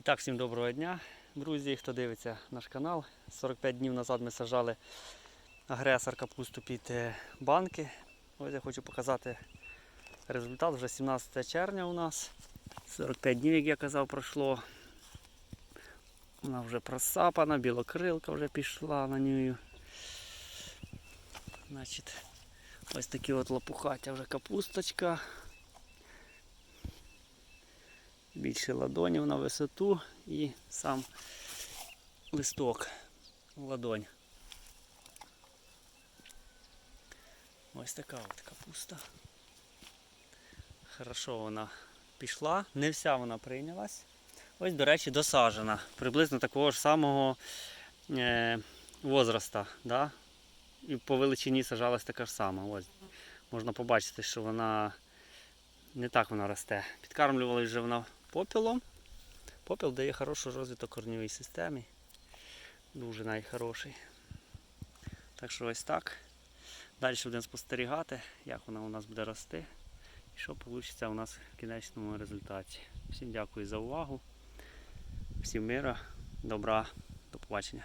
І так, всім доброго дня, друзі, хто дивиться наш канал. 45 днів назад ми сажали агресор капусту під е, банки. Ось я хочу показати результат. Вже 17 червня у нас. 45 днів, як я казав, пройшло. Вона вже просапана, білокрилка вже пішла на неї. Значить, ось такі от лопухаття вже капусточка. Більше ладонів на висоту і сам листок ладонь. Ось така от капуста. Хорошо вона пішла, не вся вона прийнялась. Ось, до речі, досаджена. Приблизно такого ж самого е, возраста. Да? І по величині сажалась така ж сама. Ось. Можна побачити, що вона не так вона росте. Підкармлювали вже вона попелом. Попіл дає хороший розвиток корньовій системі. Дуже найхороший. Так що ось так. Далі будемо спостерігати, як вона у нас буде рости і що вийде у нас в кінечному результаті. Всім дякую за увагу. Всім мира, добра, до побачення.